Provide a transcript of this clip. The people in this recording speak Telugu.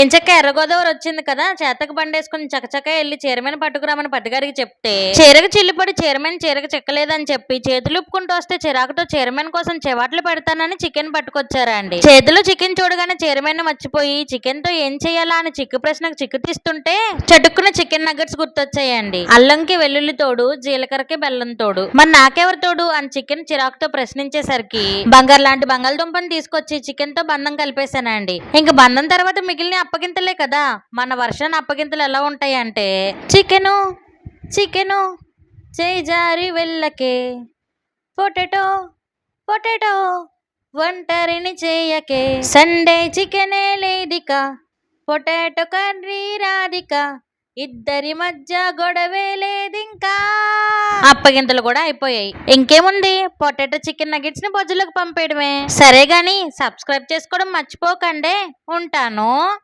ఇంచక్క ఎర్రగోదావరి వచ్చింది కదా చేతకు బండేసుకుని చకచక వెళ్ళి చీరమైన పట్టుకురామని పట్టుగారికి చెప్తే చీరకు చిల్లిపడి చీరమైన చీరకు చెక్కలేదని చెప్పి చేతులు ఉప్పుకుంటూ వస్తే చిరాకుతో చీరమైన కోసం చెవాట్లు పెడతానని చికెన్ పట్టుకొచ్చారా అండి చేతిలో చికెన్ చూడగానే చీరమైన మర్చిపోయి చికెన్తో ఏం చేయాలా అని చిక్కు ప్రశ్నకు చిక్కు తీస్తుంటే చటుక్కున చికెన్ నగ్గట్స్ గుర్తొచ్చాయండి. అల్లంకి వెల్లుల్లి తోడు జీలకర్రకి బెల్లం తోడు. మరి నాకెవరు తోడు? అని చికెన్ చిరాకుతో ప్రశ్నించేసరికి బంగారు లాంటి బంగాళదుంపని తీసుకొచ్చి చికెన్తో బంధం కలిపేశానండి. ఇంక బంధం తర్వాత మిగిలిన అప్పగింతలే కదా. మన వర్షాన్ని అప్పగింతలు ఎలా ఉంటాయి అంటే చికెను చికెను చేయి జారి వెళ్ళకే పొటాటో పొటాటో ఒంటరిని చేయకే సండే చికెనే లేదిక పొటాటో కర్రీ రాధిక ఇద్దరి మధ్య గొడవే లేదింకా. అప్పగింతలు కూడా అయిపోయాయి. ఇంకేముంది? పొటాటో చికెన్ నగెట్స్ని బొజ్జులకు పంపేయడమే. సరే గాని సబ్స్క్రైబ్ చేసుకోవడం మర్చిపోకండి. ఉంటాను.